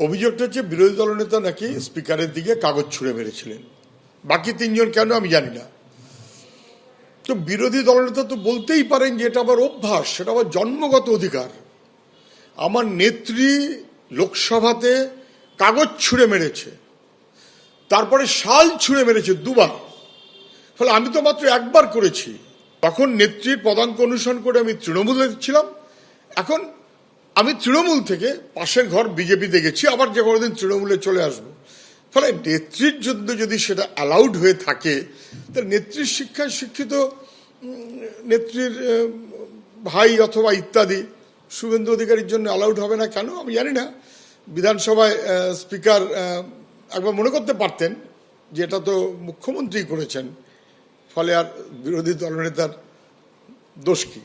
অভিযোগটা হচ্ছে বিরোধী দলনেতা নাকি স্পিকারের দিকে কাগজ ছুঁড়ে মেরেছিলেন। বাকি তিনজন কেন আমি জানি না। তো বিরোধী দলনেতা তো বলতেই পারেন যে এটা আমার অভ্যাস, সেটা আমার জন্মগত অধিকার। আমার নেত্রী লোকসভাতে কাগজ ছুঁড়ে মেরেছে, তারপরে শাল ছুঁড়ে মেরেছে দুবার। ফলে আমি তো মাত্র একবার করেছি। তখন নেত্রীর পদাঙ্ক অনুসরণ করে আমি তৃণমূলে ছিলাম, এখন আমি তৃণমূল থেকে পাশের ঘর বিজেপিতে গেছি, আবার যে কোনোদিন তৃণমূলে চলে আসব। ফলে নেত্রীর জন্য যদি সেটা অ্যালাউড হয়ে থাকে, তাহলে নেত্রীর শিক্ষায় শিক্ষিত নেত্রীর ভাই অথবা ইত্যাদি শুভেন্দু অধিকারীর জন্য অ্যালাউড হবে না কেন? আমি জানি না। বিধানসভায় স্পিকার একবার মনে করতে পারতেন যে এটা তো মুখ্যমন্ত্রী করেছেন, ফলে আর বিরোধী দলনেতার দোষ কি?